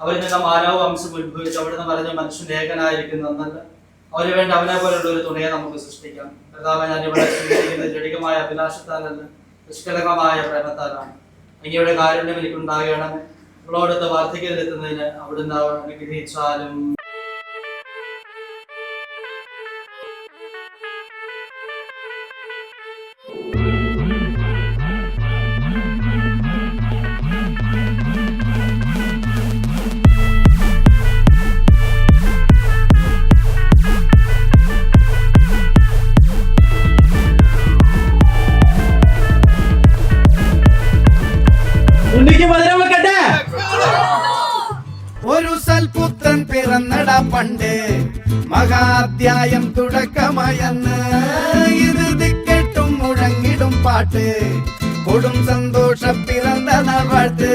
അവരിൽ നിന്ന് മാനവ വംശം ഉത്ഭവിച്ചു അവിടുന്ന് പറഞ്ഞ മനുഷ്യൻ ലേഖനായിരിക്കുന്നു എന്നല്ല. അവന് വേണ്ടി അവനെ പോലുള്ള ഒരു തുണയെ നമുക്ക് സൃഷ്ടിക്കാം. കർത്താവ് ഞാൻ ഇവിടെ സൃഷ്ടിക്കുന്ന ജടികമായ അഭിലാഷത്താലല്ല നിഷ്കളങ്കമായ പ്രേമത്താലാണ്. അങ്ങയുടെ കാരുണ്യം എനിക്കുണ്ടാകണം. നമ്മളോടൊത്ത് വാർദ്ധക്യത്തിലെത്തുന്നതിന് അവിടുന്ന് അനുഗ്രഹിച്ചാലും. ഉണ്ണിക്ക് മധുരം വെക്കട്ടെ? ഒരു സൽപുത്രൻ പിറന്നട പണ്ട് മഹാധ്യായം തുടക്കമയന്ന്. ഇത് ദിക്കെട്ടും മുഴങ്ങിടും പാട്ട്. കൊടും സന്തോഷ പിറന്ന നവാട്ട്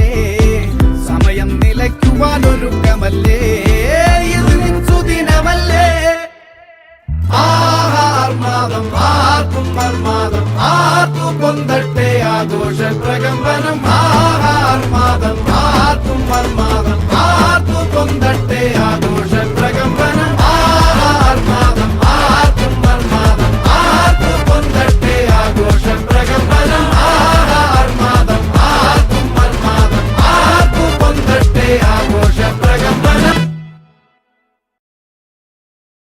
ഇന്നിളക്കമല്ലേ സമയം നിലയ്ക്കുവാൻ ഒരുക്കമല്ലേ? ആർക്കും ആർക്കു പൊന്തട്ടെ ആഘോഷ പ്രകമ്പനം ആഹാർമാദം